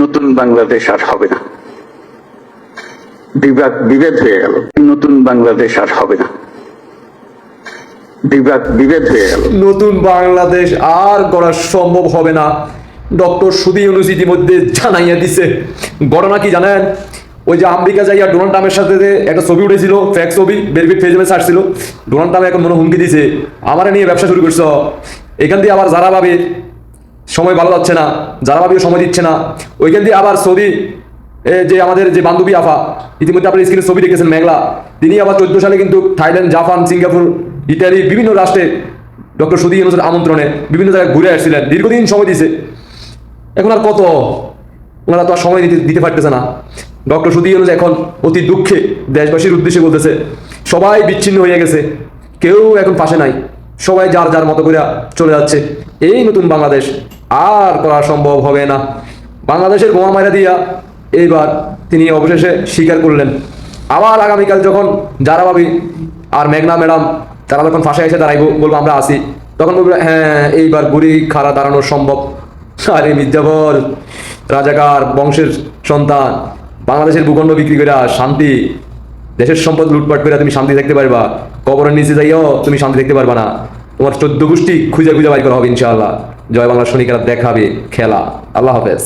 নতুন বাংলাদেশ আর হবে না। বিবাদ, বিভেদ হয়ে গেল। নতুন বাংলাদেশ আর হবে না। বিবাদ, বিভেদ হয়ে গেল। নতুন বাংলাদেশ আর গড়া সম্ভব হবে না। ডক্টর সুদী ইউনুস ইতিমধ্যে জানাইয়া দিছে। ঘটনা কি জানেন? ওই যে আমেরিকা যাইয়া ডোনাল্ড ট্রাম্পের সাথে একটা ছবি উঠেছিল ফ্যাক ছবি বেরবিট ফেজমে ছাড়ছিল ডোনাল্ড ট্রাম্প এখন মনে হুমকি দিছে, আমার নিয়ে ব্যবসা শুরু করছ। এখান দিয়ে আবার যারা ভাবে সময় ভালো যাচ্ছে না যারা ভাবিও সময় দিচ্ছে না। ওইখান দিয়ে আবার সৌদি যে আমাদের যে বান্ধবী আফা, ইতিমধ্যে আপনার স্ক্রিনে ছবি দেখেছেন, মেঘলা। তিনি আবার চোদ্দ সালে কিন্তু থাইল্যান্ড, জাপান, সিঙ্গাপুর ইত্যাদি বিভিন্ন রাষ্ট্রে ডক্টর সুদী ইউনুসের আমন্ত্রণে বিভিন্ন জায়গায় ঘুরে আসছিলেন। দীর্ঘদিন সময় দিয়েছে এখন আর কত? ওনারা তো আর সময় দিতে দিতে পারতেছে না। ডক্টর সুদী ইউনুস এখন অতি দুঃখে দেশবাসীর উদ্দেশ্যে বলতেছে, সবাই বিচ্ছিন্ন হয়ে গেছে। কেউ এখন পাশে নাই। সবাই যার যার মতো করে চলে যাচ্ছে। এই নতুন বাংলাদেশ আর করা সম্ভব হবে না। বাংলাদেশের বোমা মারা দিয়া এইবার তিনি অবশেষে স্বীকার করলেন। আবার আগামীকাল যখন যারা ভাবি আর মেঘনা ম্যাডাম, তারা যখন ফাঁসে এসে দাঁড়াইব বলব আমরা আসি তখন বলব হ্যাঁ এইবার গুড়ি খাড়া দাঁড়ানো সম্ভব। আরে মির্জাফর রাজাকার বংশের সন্তান, বাংলাদেশের ভূখণ্ড বিক্রি করে শান্তি, দেশের সম্পদ লুটপাট করে তুমি শান্তি দেখতে পারবা, কবরের নিচে যাইও তুমি শান্তি দেখতে পারবা না। তোমার চোদ্দ গোষ্ঠী খুঁজে খুঁজে বাই করা হবে ইনশাআল্লাহ। জয় বাংলা শনিকার দেখাবে খেলা। আল্লাহ হাফেজ।